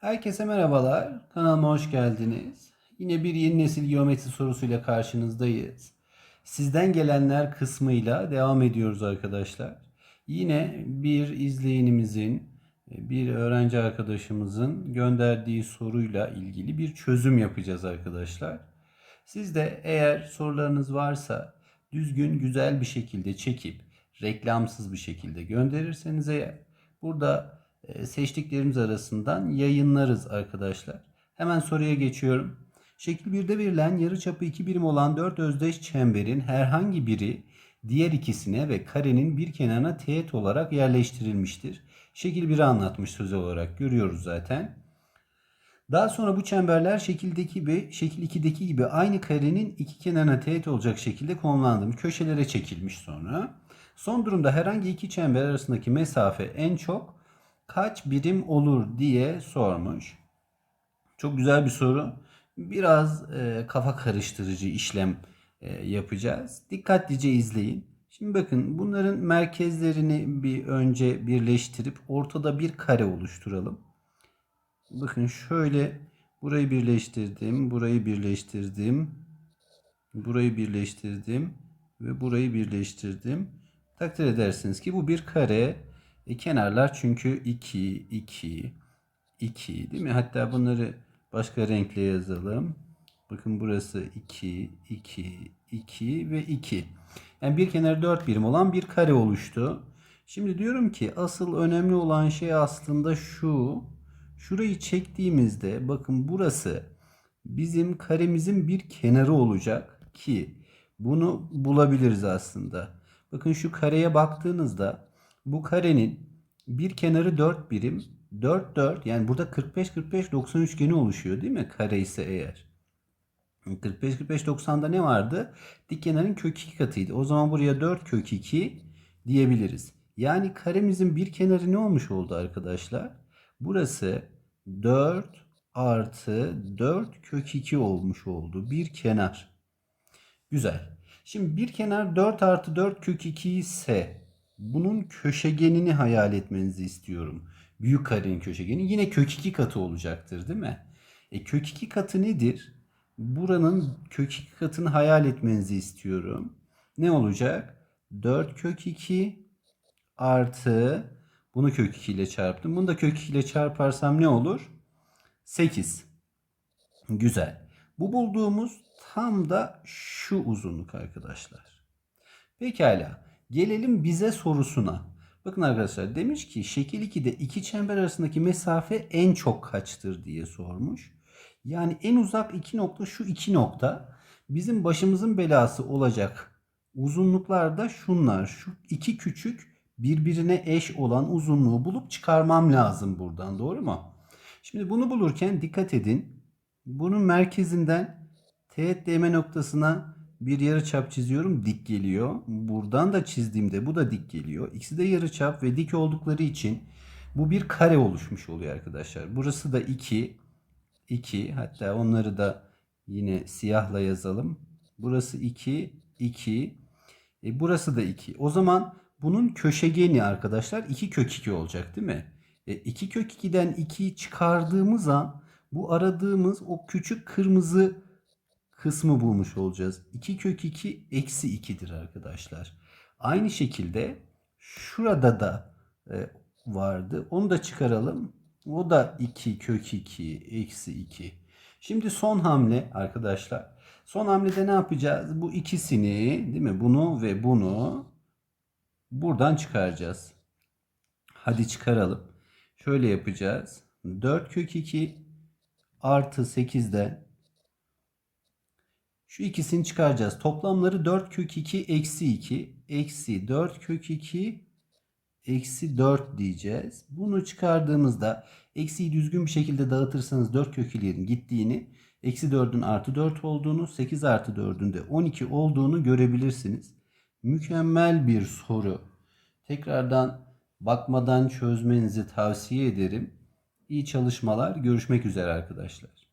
Herkese merhabalar. Kanalıma hoş geldiniz. Yine bir yeni nesil geometri sorusuyla karşınızdayız. Sizden gelenler kısmıyla devam ediyoruz arkadaşlar. Yine bir izleyenimizin, bir öğrenci arkadaşımızın gönderdiği soruyla ilgili bir çözüm yapacağız arkadaşlar. Siz de eğer sorularınız varsa düzgün, güzel bir şekilde çekip reklamsız bir şekilde gönderirseniz eğer burada seçtiklerimiz arasından yayınlarız arkadaşlar. Hemen soruya geçiyorum. Şekil 1'de verilen yarıçapı 2 birim olan 4 özdeş çemberin herhangi biri diğer ikisine ve karenin bir kenarına teğet olarak yerleştirilmiştir. Şekil 1'i anlatmış söz olarak görüyoruz zaten. Daha sonra bu çemberler şekildeki gibi, şekil 2'deki gibi aynı karenin iki kenarına teğet olacak şekilde konumlandırılmış. Köşelere çekilmiş sonra. Son durumda herhangi iki çember arasındaki mesafe en çok kaç birim olur diye sormuş. Çok güzel bir soru. Biraz e, kafa karıştırıcı işlem e, yapacağız. Dikkatlice izleyin. Şimdi bakın bunların merkezlerini bir önce birleştirip ortada bir kare oluşturalım. Bakın şöyle burayı birleştirdim, burayı birleştirdim, burayı birleştirdim ve burayı birleştirdim. Takdir edersiniz ki bu bir kare. E, kenarlar çünkü 2, 2, 2 değil mi? Hatta bunları başka renkle yazalım. Bakın burası 2, 2, 2 ve 2. Yani bir kenarı 4 birim olan bir kare oluştu. Şimdi diyorum ki asıl önemli olan şey aslında şu. Şurayı çektiğimizde bakın burası bizim karemizin bir kenarı olacak ki bunu bulabiliriz aslında. Bakın şu kareye baktığınızda bu karenin bir kenarı 4 birim 4 4 yani burada 45 45 90 üçgeni oluşuyor değil mi? Kare ise eğer. 45 45 90'da ne vardı? Dik kenarın kök 2 katıydı. O zaman buraya 4 kök 2 diyebiliriz. Yani karemizin bir kenarı ne olmuş oldu arkadaşlar? Burası 4 artı 4 kök 2 olmuş oldu. Bir kenar. Güzel. Şimdi bir kenar 4 artı 4 kök 2 ise bunun köşegenini hayal etmenizi istiyorum. Büyük karenin köşegeni yine kök 2 katı olacaktır değil mi? E kök 2 katı nedir? Buranın kök 2 katını hayal etmenizi istiyorum. Ne olacak? 4 kök 2 artı bunu kök 2 ile çarptım. Bunu da kök 2 ile çarparsam ne olur? 8. Güzel. Bu bulduğumuz tam da şu uzunluk arkadaşlar. Pekala. Gelelim bize sorusuna. Bakın arkadaşlar demiş ki şekil 2'de iki çember arasındaki mesafe en çok kaçtır diye sormuş. Yani en uzak iki nokta şu iki nokta. Bizim başımızın belası olacak uzunluklar da şunlar. Şu iki küçük birbirine eş olan uzunluğu bulup çıkarmam lazım buradan. Doğru mu? Şimdi bunu bulurken dikkat edin. Bunun merkezinden teğet değme noktasına bir yarıçap çiziyorum. Dik geliyor. Buradan da çizdiğimde bu da dik geliyor. İkisi de yarıçap ve dik oldukları için bu bir kare oluşmuş oluyor arkadaşlar. Burası da 2. 2. Hatta onları da yine siyahla yazalım. Burası 2. 2. E burası da 2. O zaman bunun köşegeni arkadaşlar 2 kök 2 olacak değil mi? E 2 kök 2'den 2'yi çıkardığımız an bu aradığımız o küçük kırmızı kısmı bulmuş olacağız. 2 kök 2 eksi 2'dir arkadaşlar. Aynı şekilde şurada da e, vardı. Onu da çıkaralım. O da 2 kök 2 eksi 2. Şimdi son hamle arkadaşlar. Son hamlede ne yapacağız? Bu ikisini değil mi? Bunu ve bunu buradan çıkaracağız. Hadi çıkaralım. Şöyle yapacağız. 4 kök 2 artı 8'den şu ikisini çıkaracağız. Toplamları 4 kök 2 eksi 2 eksi 4 kök 2 eksi 4 diyeceğiz. Bunu çıkardığımızda eksiyi düzgün bir şekilde dağıtırsanız 4 kök 2'lerin gittiğini eksi 4'ün artı 4 olduğunu 8 artı 4'ün de 12 olduğunu görebilirsiniz. Mükemmel bir soru. Tekrardan bakmadan çözmenizi tavsiye ederim. İyi çalışmalar. Görüşmek üzere arkadaşlar.